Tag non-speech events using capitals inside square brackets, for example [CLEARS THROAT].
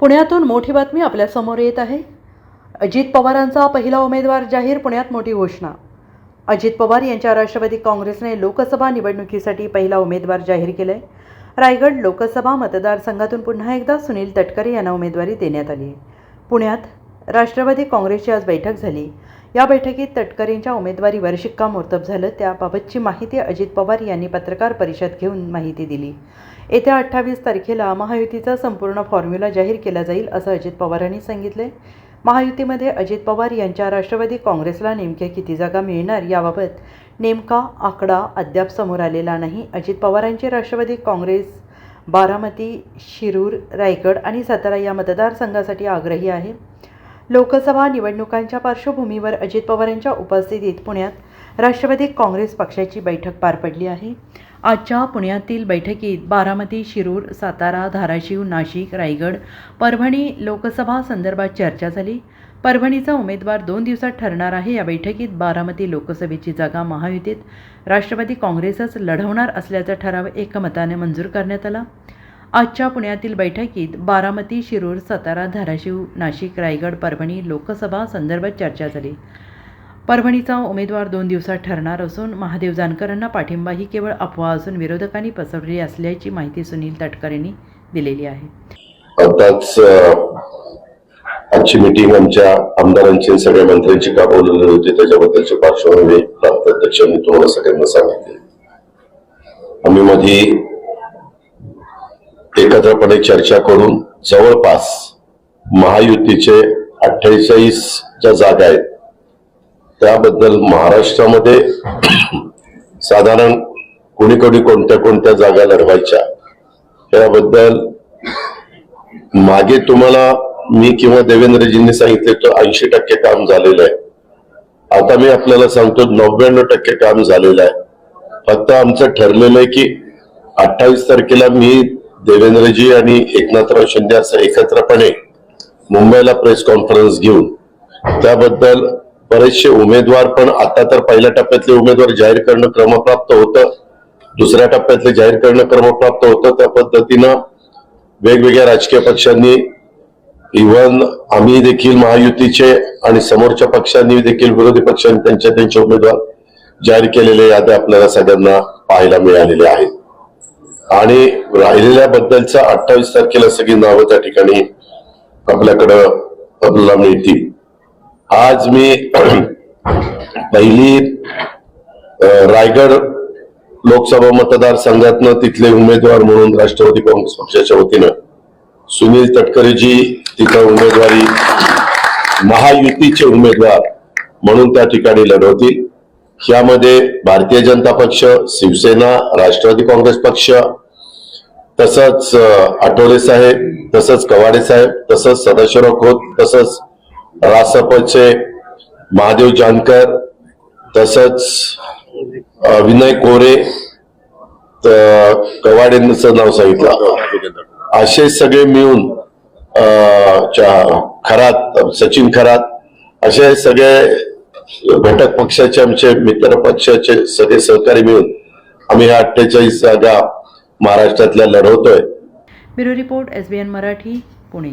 पुण्यातून मोठी बातमी आपल्यासमोर येत आहे. अजित पवारांचा पहिला उमेदवार जाहीर पुण्यात मोठी घोषणा. अजित पवार यांच्या राष्ट्रवादी काँग्रेसने लोकसभा निवडणुकीसाठी पहिला उमेदवार जाहीर केलाय. रायगड लोकसभा मतदारसंघातून पुन्हा एकदा सुनील तटकरे यांना उमेदवारी देण्यात आली आहे पुण्यात राष्ट्रवादी काँग्रेसची आज बैठक झाली. या बैठकीत तटकरेंच्या उमेदवारीवर शिक्कामोर्तब झालं. त्याबाबतची माहिती अजित पवार यांनी पत्रकार परिषद घेऊन माहिती दिली. येत्या अठ्ठावीस तारखेला महायुतीचा संपूर्ण फॉर्म्युला जाहीर केला जाईल असं अजित पवारांनी सांगितले महायुतीमध्ये अजित पवार यांच्या राष्ट्रवादी काँग्रेसला नेमक्या किती जागा मिळणार याबाबत नेमका आकडा अद्याप समोर आलेला नाही. अजित पवारांची राष्ट्रवादी काँग्रेस बारामती शिरूर रायगड आणि सातारा या मतदारसंघासाठी आग्रही आहे. लोकसभा निवडणुकांच्या पार्श्वभूमीवर अजित पवारांच्या उपस्थितीत पुण्यात राष्ट्रवादी काँग्रेस पक्षाची बैठक पार पडली आहे. आजच्या पुण्यातील बैठकीत बारामती शिरूर सातारा धाराशिव नाशिक रायगड परभणी लोकसभा संदर्भात चर्चा झाली. परभणीचा उमेदवार दोन दिवसात ठरणार आहे. या बैठकीत बारामती लोकसभेची जागा महायुतीत राष्ट्रवादी काँग्रेसच लढवणार असल्याचा ठराव एकमताने मंजूर करण्यात आला. आजच्या पुण्यातील बैठकीत बारामती शिरूर सातारा धाराशिव नाशिक रायगड परभणी लोकसभा संदर्भात चर्चा झाली. परभणीचा उमेदवार दोन दिवसात ठरणार असून महादेव जानकरांना पाठिंबा ही केवळ अफवा असून विरोधकांनी पसरली असल्याची माहिती सुनील तटकर यांनी दिलेली आहे. आताच आजची मिटिंग आमच्या आमदारांची सगळ्या मंत्र्यांची का बोलवलेली होती त्याच्याबद्दलची पार्श्वभूमी प्रांताध्यक्षांनी तुम्हाला सगळ्यांना सांगितली. आम्ही मधी एकत्रपणे चर्चा करून जवळपास महायुतीचे अठ्ठेचाळीस ज्या जागा आहेत. त्याबद्दल महाराष्ट्रामध्ये [CLEARS THROAT] साधारण कोणी कोणी कोणत्या कोणत्या जागा लढवायच्या याबद्दल मागे तुम्हाला मी किंवा देवेंद्रजींनी सांगितले तो ऐंशी टक्के काम झालेलं आहे. आता मी आपल्याला सांगतो नव्याण्णव टक्के काम झालेलं आहे. फक्त आमचं ठरलेलं आहे की अठ्ठावीस तारखेला मी देवेंद्रजी आणि एकनाथराव शिंदे असं एकत्रपणे मुंबईला प्रेस कॉन्फरन्स घेऊन त्याबद्दल बरेचसे उमेदवार पण आता तर पहिल्या टप्प्यातले उमेदवार जाहीर करणं क्रमप्राप्त होतं. दुसऱ्या टप्प्यातले जाहीर करणं क्रमप्राप्त होतं. त्या पद्धतीनं वेगवेगळ्या राजकीय पक्षांनी इव्हन आम्ही देखील महायुतीचे आणि समोरच्या पक्षांनी देखील विरोधी पक्षांनी त्यांचे त्यांचे उमेदवार जाहीर केलेले याद्या आपल्याला सगळ्यांना पाहायला मिळालेल्या आहेत. आणि राहिलेल्या बद्दलच्या अठ्ठावीस तारखेला सगळी नावं त्या ठिकाणी आपल्याकडं आपल्याला मिळतील. आज मी [CLEARS THROAT] पहिली रायगड लोकसभा मतदारसंघातनं तिथले उमेदवार म्हणून राष्ट्रवादी काँग्रेस पक्षाच्या वतीनं सुनील तटकरेजी तिथं उमेदवारी महायुतीचे उमेदवार म्हणून त्या ठिकाणी लढवतील. यामध्ये भारतीय जनता पक्ष शिवसेना राष्ट्रवादी काँग्रेस पक्ष तसंच आठवले साहेब तसंच कवाडे साहेब तसंच सदाशिवराव खोत तसंच रासपचे महादेव जानकर तसंच विनय कोरे कवाडेंचं नाव सांगितलं. असे सगळे मिळून खरात सचिन खरात असे सगळे घटक पक्षाचे आमचे मित्र पक्षाचे सगळे सहकारी मिळून आम्ही ह्या अठ्ठेचाळीस जागा महाराष्ट्रातल्या लढवतोय. Bureau report S B N Marathi Pune.